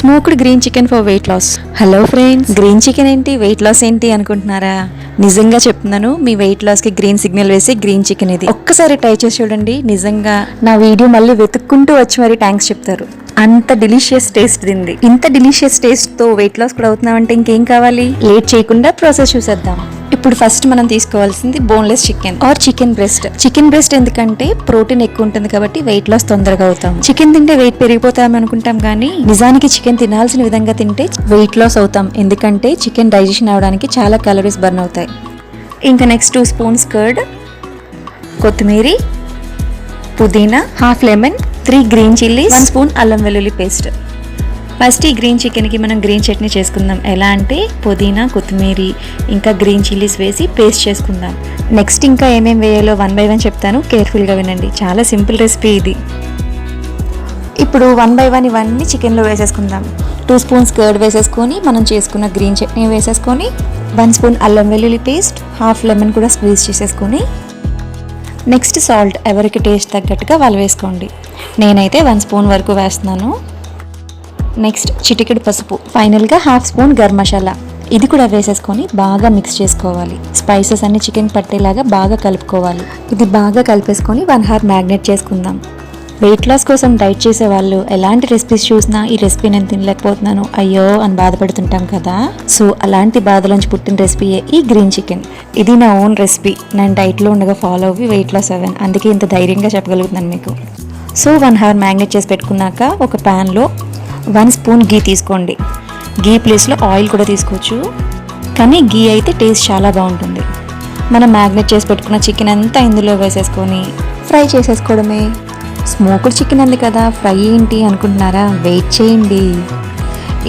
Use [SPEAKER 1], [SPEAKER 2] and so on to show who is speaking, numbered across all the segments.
[SPEAKER 1] Smoked green chicken for weight loss. Hello friends green chicken ఏంటి? Weight loss ఏంటి అనుకుంటున్నారా? నిజంగా చెప్తున్నాను మీ వెయిట్ లాస్కి గ్రీన్ సిగ్నల్ వేసి గ్రీన్ చికెన్ ఇది. ఒక్కసారి ట్రై చేసి చూడండి నిజంగా. నా వీడియో మళ్ళీ వెతుక్కుంటూ వచ్చి మరి థ్యాంక్స్ చెప్తారు. అంత డిలీషియస్ టేస్ట్ తింది. ఇంత డిలీషియస్ టేస్ట్తో వెయిట్ లాస్ కూడా అవుతున్నామంటే ఇంకేం కావాలి? లేట్ చేయకుండా ప్రాసెస్ చూసేద్దాం. ఇప్పుడు ఫస్ట్ మనం తీసుకోవాల్సింది boneless chicken or chicken breast chicken breast ఎందుకంటే ప్రోటీన్ ఎక్కువ ఉంటుంది కాబట్టి వెయిట్ లాస్ తొందరగా అవుతాం. చికెన్ తింటే వెయిట్ పెరిగిపోతాం అనుకుంటాం కానీ నిజానికి చికెన్ తినాల్సిన విధంగా తింటే వెయిట్ లాస్ అవుతాం. ఎందుకంటే చికెన్ డైజెషన్ అవడానికి చాలా క్యాలరీస్ బర్న్ అవుతాయి. ఇంకా నెక్స్ట్ టూ స్పూన్స్ కర్డ్ కొత్తిమీర పుదీనా half lemon three green chilli one spoon అల్లం వెల్లుల్లి పేస్ట్ ఫస్ట్ ఈ గ్రీన్ చికెన్కి మనం గ్రీన్ చట్నీ చేసుకుందాం. ఎలా అంటే పుదీనా కొత్తిమీర ఇంకా గ్రీన్ చిల్లీస్ వేసి పేస్ట్ చేసుకుందాం. నెక్స్ట్ ఇంకా ఏమేమి వేయాలో వన్ బై వన్ చెప్తాను. కేర్ఫుల్గా వినండి. చాలా సింపుల్ రెసిపీ ఇది. ఇప్పుడు వన్ బై వన్ ఇవన్నీ చికెన్లో వేసేసుకుందాం. టూ స్పూన్స్ కర్డ్ వేసేసుకొని మనం చేసుకున్న గ్రీన్ చట్నీ వేసేసుకొని వన్ స్పూన్ అల్లం వెల్లుల్లి పేస్ట్ హాఫ్ లెమన్ కూడా స్క్వీజ్ చేసేసుకొని నెక్స్ట్ సాల్ట్ ఎవరికి టేస్ట్ తగ్గట్టుగా వాళ్ళు వేసుకోండి. నేనైతే వన్ స్పూన్ వరకు వేస్తున్నాను. నెక్స్ట్ చిటికెడు పసుపు. ఫైనల్గా హాఫ్ స్పూన్ గరం మసాలా ఇది కూడా వేసేసుకొని బాగా మిక్స్ చేసుకోవాలి. స్పైసెస్ అన్ని చికెన్ పట్టేలాగా బాగా కలుపుకోవాలి. ఇది బాగా కలిపేసుకొని వన్ హార్ మ్యాగ్నేట్ చేసుకుందాం. వెయిట్ లాస్ కోసం డైట్ చేసే వాళ్ళు ఎలాంటి రెసిపీస్ చూసినా ఈ రెసిపీ నేను తినలేకపోతున్నాను. అయ్యో అని బాధపడుతుంటాం కదా. సో అలాంటి బాధలోంచి పుట్టిన రెసిపీయే ఈ గ్రీన్ చికెన్ ఇది నా ఓన్ రెసిపీ నేను డైట్లో ఉండగా ఫాలో అవ్వి వెయిట్ లాస్ అవ్వాను. అందుకే ఇంత ధైర్యంగా చెప్పగలుగుతున్నాను మీకు. సో వన్ హవర్ మ్యాగ్నేట్ చేసి పెట్టుకున్నాక ఒక ప్యాన్లో వన్ స్పూన్ గీ తీసుకోండి. గీ ప్లేస్లో ఆయిల్ కూడా తీసుకోవచ్చు. కానీ గీ అయితే టేస్ట్ చాలా బాగుంటుంది. మనం మ్యాగ్నేట్ చేసి పెట్టుకున్న చికెన్ అంతా ఇందులో వేసేసుకొని ఫ్రై చేసేసుకోవడమే. స్మోక్డ్ చికెన్ అంది కదా ఫ్రై ఏంటి అనుకుంటున్నారా? వెయిట్ చేయండి.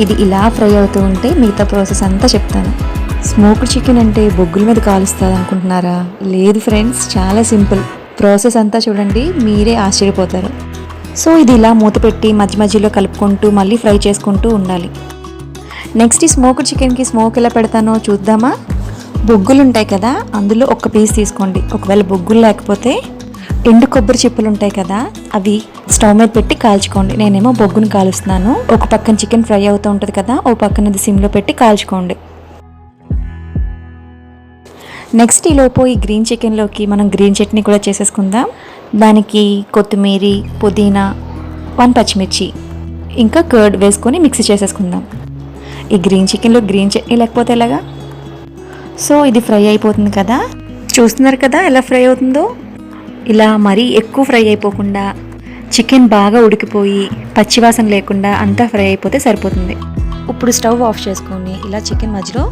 [SPEAKER 1] ఇది ఇలా ఫ్రై అవుతూ ఉంటే మిగతా ప్రాసెస్ అంతా చెప్తాను. స్మోక్డ్ చికెన్ అంటే బొగ్గుల మీద కాలుస్తుంది అనుకుంటున్నారా? లేదు ఫ్రెండ్స్ చాలా సింపుల్ ప్రాసెస్ అంతా చూడండి మీరే ఆశ్చర్యపోతారు. సో ఇది ఇలా మూత పెట్టి మధ్య మధ్యలో కలుపుకుంటూ మళ్ళీ ఫ్రై చేసుకుంటూ ఉండాలి. నెక్స్ట్ ఈ స్మోక్డ్ చికెన్కి స్మోక్ ఎలా పెడతానో చూద్దామా? బొగ్గులు ఉంటాయి కదా అందులో ఒక పీస్ తీసుకోండి. ఒకవేళ బొగ్గులు లేకపోతే ఎండు కొబ్బరి చిప్పలు ఉంటాయి కదా అవి స్టవ్ మీద పెట్టి కాల్చుకోండి. నేనేమో బొగ్గును కాలుస్తున్నాను. ఒక పక్కన చికెన్ ఫ్రై అవుతూ ఉంటుంది కదా ఓ పక్కన అది సిమ్లో పెట్టి కాల్చుకోండి. నెక్స్ట్ ఈలోపు ఈ గ్రీన్ చికెన్లోకి మనం గ్రీన్ చట్నీ కూడా చేసేసుకుందాం. దానికి కొత్తిమీర పుదీనా వన్ పచ్చిమిర్చి ఇంకా కర్డ్ వేసుకొని మిక్సీ చేసేసుకుందాం. ఈ గ్రీన్ చికెన్లో గ్రీన్ చట్నీ లేకపోతే ఎలాగా? సో ఇది ఫ్రై అయిపోతుంది కదా? చూస్తున్నారు కదా ఎలా ఫ్రై అవుతుందో? ఇలా మరీ ఎక్కువ ఫ్రై అయిపోకుండా చికెన్ బాగా ఉడికిపోయి పచ్చివాసన లేకుండా అంతా ఫ్రై అయిపోతే సరిపోతుంది. ఇప్పుడు స్టవ్ ఆఫ్ చేసుకొని ఇలా చికెన్ మధ్యలో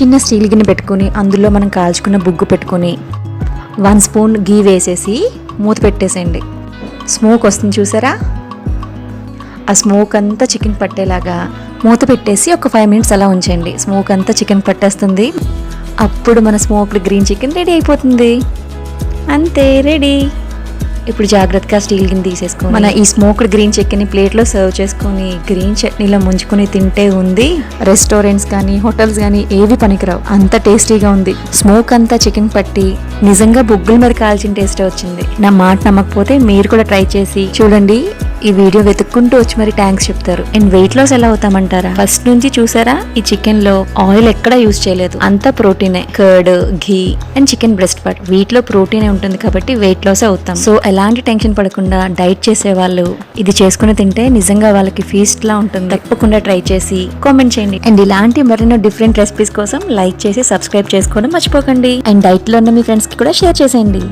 [SPEAKER 1] చిన్న స్టీల్ గిన్నె పెట్టుకొని అందులో మనం కాల్చుకున్న బుగ్గు పెట్టుకొని వన్ స్పూన్ గీ వేసేసి మూత పెట్టేసేయండి. స్మోక్ వస్తుంది చూసారా? ఆ స్మోక్ అంతా చికెన్ పట్టేలాగా మూత పెట్టేసి ఒక ఫైవ్ మినిట్స్ అలా ఉంచండి స్మోక్ అంతా చికెన్ పట్టేస్తుంది. అప్పుడు మన స్మోక్డ్ గ్రీన్ చికెన్ రెడీ అయిపోతుంది. అంతే రెడీ. ఇప్పుడు జాగ్రత్తగా స్టీల్ గిన్నె తీసేసుకొని మన ఈ స్మోక్డ్ గ్రీన్ చికెన్ ప్లేట్లో సర్వ్ చేసుకొని గ్రీన్ చట్నీలో ముంచుకొని తింటే ఉంది. రెస్టారెంట్స్ కానీ హోటల్స్ కానీ ఏవి పనికిరావు. అంత టేస్టీగా ఉంది. స్మోక్ అంతా చికెన్ పట్టి నిజంగా బొగ్గుల మీద కాల్చిన టేస్ట్ వచ్చింది. నా మాట నమ్మకపోతే మీరు కూడా ట్రై చేసి చూడండి. ఈ వీడియో వెతుక్కుంటూ వచ్చి మరి థ్యాంక్స్ చెప్తారు. అండ్ వెయిట్ లాస్ ఎలా అవుతామంటారా? ఫస్ట్ నుంచి చూసారా? ఈ చికెన్లో ఆయిల్ ఎక్కడా యూజ్ చేయలేదు. అంతా ప్రోటీనే. Curd ghee and chicken breast part వీటిలో ప్రోటీనే ఉంటుంది కాబట్టి వెయిట్ లాస్ అవుతాం. సో ఎలాంటి టెన్షన్ పడకుండా డైట్ చేసే వాళ్ళు ఇది చేసుకుని తింటే నిజంగా వాళ్ళకి ఫీస్ట్ లా ఉంటుంది. తప్పకుండా ట్రై చేసి కామెంట్ చేయండి. అండ్ ఇలాంటి మరెన్నో డిఫరెంట్ రెసిపీస్ కోసం లైక్ చేసి సబ్స్క్రైబ్ చేసుకోవడం మర్చిపోకండి. అండ్ డైట్లో ఉన్న మీ ఫ్రెండ్స్కి కూడా షేర్ చేసేయండి.